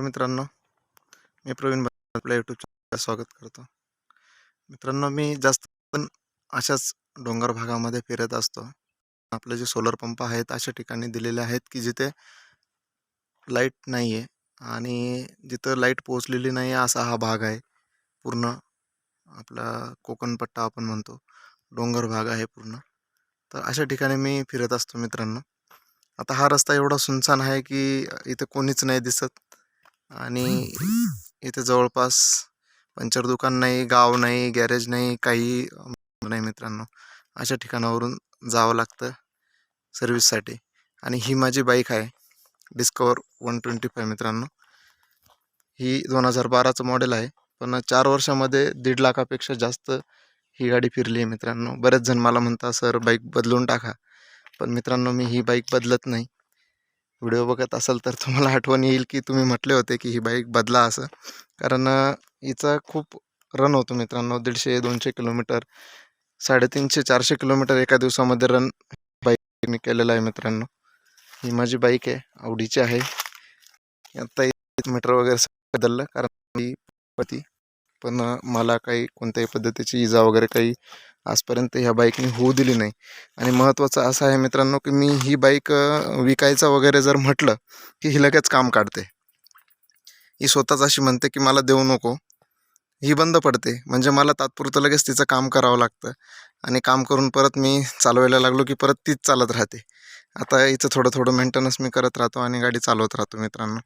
मित्रांनो. मी प्रवीण आपल्या यूट्यूब चॅनलला स्वागत करतो. मित्रांनो मी जास्त पण अशाच डोंगर भागामध्ये फिरत असतो. आपले जे सोलर पंप आहेत अशा ठिकाणी दिलेले आहेत की जिथे लाइट नाही आहे आणि जिथं लाइट पोहोचलेली नाही आहे असा हा भाग आहे. पूर्ण आपला कोकणपट्टा आपण म्हणतो डोंगर भाग आहे पूर्ण. तर अशा ठिकाणी मी फिरत असतो मित्रांनो. आता हा रस्ता एवढा सुनसान आहे की इथे कोणीच नाही दिसत. आणि इथे जवळपास पंचर दुकान नाही गाव नाही गॅरेज नाही काही नाही मित्रांनो. अशा ठिकाणावरून जावं लागतं सर्विससाठी आणि ही माझी बाईक आहे डिस्कवर वन ट्वेंटी फाय मित्रांनो. ही दोन हजार बाराचं मॉडेल आहे पण चार वर्षामध्ये दीड लाखापेक्षा जास्त ही गाडी फिरली आहे मित्रांनो. बरेच जण मला म्हणतात सर बाईक बदलून टाका. पण मित्रांनो मी ही बाईक बदलत नाही. व्हिडिओ बघत असाल तर तुम्हाला आठवण येईल की तुम्ही म्हटले होते की ही बाईक बदला असं. कारण हिचा खूप रन होतो मित्रांनो दीडशे दोनशे किलोमीटर साडेतीनशे चारशे किलोमीटर एका दिवसामध्ये रन बाईक मी केलेला आहे मित्रांनो. ही माझी बाईक आहे आवडीची आहे. आता मीटर वगैरे बदललं कारण ही पण मला काही कोणत्याही पद्धतीची इजा वगैरे काही आजपर्यंत ह्या बाईकने होऊ दिली नाही. आणि महत्त्वाचं असं आहे मित्रांनो की मी ही बाईक विकायचं वगैरे जर म्हटलं की ही लगेच काम काढते. ही स्वतःच अशी म्हणते की मला देऊ नको. ही बंद पडते. म्हणजे मला तात्पुरतं लगेच तिचं काम करावं लागतं. आणि काम करून परत मी चालवायला लागलो की परत तीच चालत राहते. आता हिचं थोडं थोडं मेंटेनन्स मी करत राहतो आणि गाडी चालवत राहतो मित्रांनो.